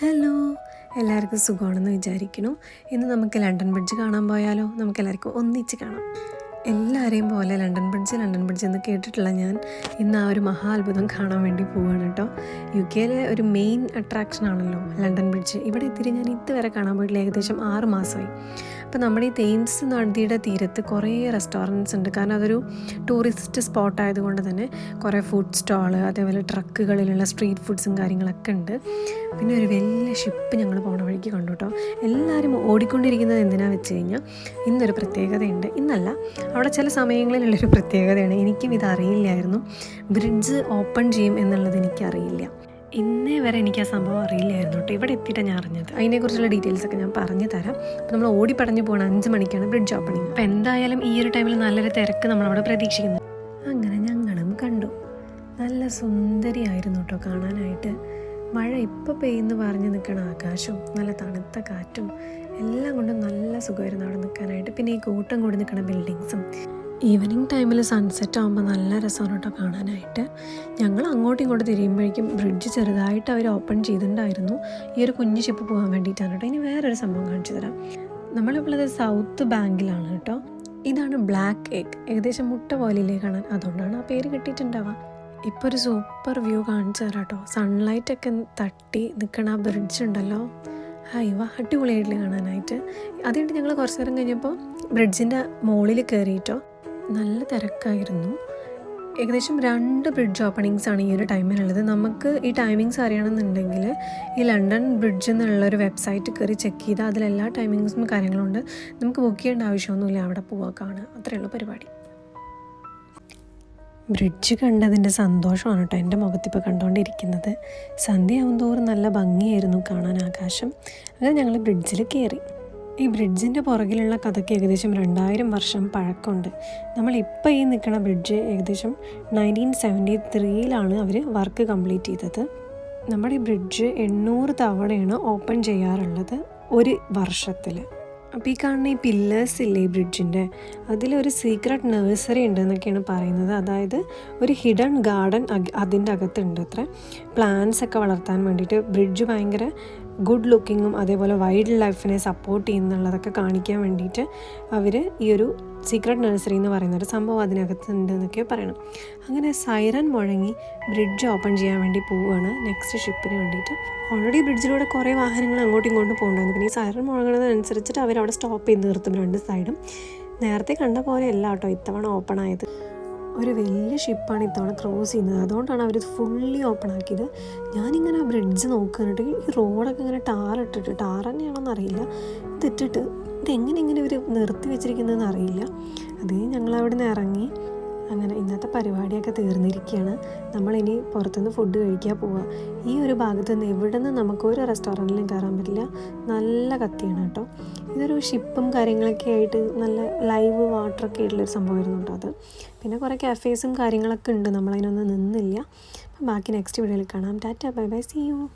Hello. എല്ലാവർക്കും സുഖമാണെന്ന് വിചാരിക്കുന്നു. ഇന്ന് നമുക്ക് ലണ്ടൻ ബ്രിഡ്ജ് കാണാൻ പോയാലോ? നമുക്ക് എല്ലാവർക്കും ഒന്നിച്ച് കാണാം. എല്ലാവരെയും പോലെ ലണ്ടൻ ബ്രിഡ്ജ് ലണ്ടൻ ബ്രിഡ്ജ് എന്ന് കേട്ടിട്ടുള്ള ഞാൻ ഇന്ന് ആ ഒരു മഹാ അത്ഭുതം കാണാൻ വേണ്ടി പോവുകയാണ് കേട്ടോ. യു കെയിലെ ഒരു മെയിൻ അട്രാക്ഷൻ ആണല്ലോ ലണ്ടൻ ബ്രിഡ്ജ് ഇവിടെ ഇത്തിരി ഞാൻ ഇതുവരെ കാണാൻ പോയിട്ടില്ല. ഏകദേശം ആറ് മാസമായി. അപ്പോൾ നമ്മുടെ ഈ തെയിംസ് നദിയുടെ തീരത്ത് കുറേ റെസ്റ്റോറന്റ്സ് ഉണ്ട്. കാരണം അതൊരു ടൂറിസ്റ്റ് സ്പോട്ട് ആയതുകൊണ്ട് തന്നെ കുറേ ഫുഡ് സ്റ്റാൾ അതേപോലെ ട്രക്കുകളിലുള്ള സ്ട്രീറ്റ് ഫുഡ്സും കാര്യങ്ങളൊക്കെ ഉണ്ട്. പിന്നെ ഒരു വലിയ ഷിപ്പ് ഞങ്ങൾ പോണ വഴിക്ക് കണ്ടു കേട്ടോ. എല്ലാവരും ഓടിക്കൊണ്ടിരിക്കുന്നത് എന്തിനാണെന്ന് വെച്ച് കഴിഞ്ഞാൽ ഇന്നൊരു പ്രത്യേകതയുണ്ട്. ഇന്നല്ല അവിടെ ചില സമയങ്ങളിലുള്ളൊരു പ്രത്യേകതയാണ്. എനിക്കും ഇതറിയില്ലായിരുന്നു ബ്രിഡ്ജ് ഓപ്പൺ ചെയ്യും എന്നുള്ളത് എനിക്കറിയില്ല. ഇന്നേ വരെ എനിക്ക് ആ സംഭവം അറിയില്ലായിരുന്നു കേട്ടോ. ഇവിടെ എത്തിയിട്ടാണ് ഞാൻ അറിഞ്ഞത്? അതിനെക്കുറിച്ചുള്ള ഡീറ്റെയിൽസ് ഒക്കെ ഞാൻ പറഞ്ഞു തരാം. അപ്പോൾ നമ്മൾ ഓടി പടഞ്ഞു പോകണം അഞ്ച് മണിക്കാണ് ബ്രിഡ്ജ് ഓപ്പണിങ്. അപ്പോൾ എന്തായാലും ഈ ഒരു ടൈമിൽ നല്ലൊരു തിരക്ക് നമ്മളവിടെ പ്രതീക്ഷിക്കുന്നു. അങ്ങനെ ഞങ്ങളും കണ്ടു. നല്ല സുന്ദരിയായിരുന്നു കേട്ടോ കാണാനായിട്ട്. മഴ ഇപ്പോൾ പെയ്യുന്നു പറഞ്ഞ് നിൽക്കണ ആകാശവും നല്ല തണുത്ത കാറ്റും എല്ലാം കൊണ്ടും നല്ല സുഖമായിരുന്നു അവിടെ നിൽക്കാനായിട്ട്. പിന്നെ ഈ കൂട്ടം കൂടി നിൽക്കുന്ന ബിൽഡിങ്സും. ഈവനിങ് ടൈമിൽ സൺസെറ്റ് ആകുമ്പോൾ നല്ല രസമാണ് കേട്ടോ കാണാനായിട്ട്. ഞങ്ങൾ അങ്ങോട്ടും ഇങ്ങോട്ടും തിരിയുമ്പോഴേക്കും ബ്രിഡ്ജ് ചെറുതായിട്ട് അവർ ഓപ്പൺ ചെയ്തിട്ടുണ്ടായിരുന്നു. ഈ ഒരു കുഞ്ഞു ഷിപ്പ് പോകാൻ വേണ്ടിയിട്ടാണ് കേട്ടോ. ഇനി വേറൊരു സംഭവം കാണിച്ചു തരാം. നമ്മളിപ്പോൾ സൗത്ത് ബാങ്കിലാണ് കേട്ടോ. ഇതാണ് ബ്ലാക്ക് എഗ് ഏകദേശം മുട്ട പോലെ പോലെയില്ലേ കാണാൻ? അതുകൊണ്ടാണ് ആ പേര് കിട്ടിയിട്ടുണ്ടാവുക. ഇപ്പോൾ ഒരു സൂപ്പർ വ്യൂ കാണിച്ചു തരാം കേട്ടോ സൺലൈറ്റൊക്കെ തട്ടി നിൽക്കണ ആ ബ്രിഡ്ജ് ഉണ്ടല്ലോ. ഹൈ വ അടിപൊളിയായിട്ട് കാണാനായിട്ട്. അതുകൊണ്ട് ഞങ്ങൾ കുറച്ച് നേരം കഴിഞ്ഞപ്പോൾ ബ്രിഡ്ജിന്റെ മുകളിൽ കയറിയിട്ടോ നല്ല തിരക്കായിരുന്നു. ഏകദേശം രണ്ട് ബ്രിഡ്ജ് ഓപ്പണിങ്സ് ആണ് ഈ ഒരു ടൈമിലുള്ളത് നമുക്ക് ഈ ടൈമിങ്സ് അറിയണമെന്നുണ്ടെങ്കിൽ ഈ ലണ്ടൻ ബ്രിഡ്ജ് എന്നുള്ള ഒരു വെബ്സൈറ്റ് കയറി ചെക്ക് ചെയ്താൽ അതിലെല്ലാ ടൈമിങ്സും കാര്യങ്ങളുണ്ട് നമുക്ക് ബുക്ക് ചെയ്യേണ്ട ആവശ്യമൊന്നുമില്ല. അവിടെ പോവാ കാണുക അത്രയുള്ള പരിപാടി. ബ്രിഡ്ജ് കണ്ടതിന്റെ സന്തോഷമാണ് കേട്ടോ എന്റെ മുഖത്തിപ്പോൾ കണ്ടുകൊണ്ടിരിക്കുന്നത്. സന്ധ്യയാവും തോറും നല്ല ഭംഗിയായിരുന്നു കാണാൻ ആകാശം. അങ്ങനെ ഞങ്ങൾ ബ്രിഡ്ജിൽ കയറി. ഈ ബ്രിഡ്ജിന്റെ പുറകിലുള്ള കഥയ്ക്ക് ഏകദേശം രണ്ടായിരം വർഷം പഴക്കമുണ്ട്. നമ്മളിപ്പോൾ ഈ നിൽക്കുന്ന ബ്രിഡ്ജ് ഏകദേശം നയന്റീൻ സെവന്റി ത്രീയിലാണ് അവർ വർക്ക് കംപ്ലീറ്റ് ചെയ്തത്. നമ്മുടെ ഈ ബ്രിഡ്ജ് എണ്ണൂറ് തവണയാണ് ഓപ്പൺ ചെയ്യാറുള്ളത് ഒരു വർഷത്തിൽ. അപ്പോൾ ഈ കാണുന്ന ഈ പില്ലേഴ്സ് ഇല്ലേ ബ്രിഡ്ജിന്റെ അതിലൊരു സീക്രട്ട് നഴ്സറി ഉണ്ടെന്നൊക്കെയാണ് പറയുന്നത്. അതായത് ഒരു ഹിഡൻ ഗാർഡൻ അതിന്റെ അകത്തുണ്ട് അത്ര. പ്ലാന്റ്സ് ഒക്കെ വളർത്താൻ വേണ്ടിയിട്ട് ബ്രിഡ്ജ് ഭയങ്കര ഗുഡ് ലുക്കിങ്ങും അതേപോലെ വൈൽഡ് ലൈഫിനെ സപ്പോർട്ട് ചെയ്യുന്നുള്ളതൊക്കെ കാണിക്കാൻ വേണ്ടിയിട്ട് അവർ ഈ ഒരു സീക്രട്ട് നഴ്സറി എന്ന് പറയുന്ന ഒരു സംഭവം അതിനകത്തുണ്ട് എന്നൊക്കെ പറയണം. അങ്ങനെ സൈറൻ മുഴങ്ങി ബ്രിഡ്ജ് ഓപ്പൺ ചെയ്യാൻ വേണ്ടി പോവുകയാണ് നെക്സ്റ്റ് ഷിപ്പിന് വേണ്ടിയിട്ട്. ഓൾറെഡി ബ്രിഡ്ജിലൂടെ കുറേ വാഹനങ്ങൾ അങ്ങോട്ടും ഇങ്ങോട്ടും പോകുന്നുണ്ടായിരുന്നു പിന്നെ ഈ സൈറൻ മുഴങ്ങുന്നതനുസരിച്ചിട്ട് അവർ അവിടെ സ്റ്റോപ്പ് ചെയ്ത് നിർത്തും രണ്ട് സൈഡും നേരത്തെ കണ്ട പോലെ അല്ല കേട്ടോ ഇത്തവണ ഓപ്പൺ ആയത്. ഒരു വലിയ ഷിപ്പാണ് ഇത്തവണ ക്രോസ് ചെയ്യുന്നത്. അതുകൊണ്ടാണ് അവർ ഫുള്ളി ഓപ്പൺ ആക്കിയത്. ഞാനിങ്ങനെ ആ ബ്രിഡ്ജ് നോക്കാനായിട്ട് ഈ റോഡൊക്കെ ഇങ്ങനെ ടാറിട്ടിട്ട് ടാർ തന്നെയാണോന്ന് അറിയില്ല. ഇതിട്ടിട്ട് ഇതെങ്ങനെ ഇങ്ങനെ ഇവർ നിർത്തി വെച്ചിരിക്കുന്നതെന്ന് അറിയില്ല. അത് ഞങ്ങൾ അവിടെ നിന്ന് ഇറങ്ങി. അങ്ങനെ ഇന്നത്തെ പരിപാടിയൊക്കെ തീർന്നിരിക്കുകയാണ്. നമ്മളിനി പുറത്തുനിന്ന് ഫുഡ് കഴിക്കാൻ പോവുക ഈ ഒരു ഭാഗത്തു നിന്ന് എവിടെ നിന്ന് നമുക്കൊരു റെസ്റ്റോറന്റിലും കയറാൻ പറ്റില്ല. നല്ല കത്തിയാണ് കേട്ടോ. ഇതൊരു ഷിപ്പും കാര്യങ്ങളൊക്കെ ആയിട്ട് നല്ല ലൈവ് വാട്ടറൊക്കെ ആയിട്ടുള്ളൊരു സംഭവമായിരുന്നു കേട്ടോ അത്. പിന്നെ കുറേ കാഫേസും കാര്യങ്ങളൊക്കെ ഉണ്ട്. നമ്മളതിനൊന്നും നിന്നില്ല. അപ്പം ബാക്കി നെക്സ്റ്റ് വീഡിയോയിൽ കാണാം. Tata bye bye see you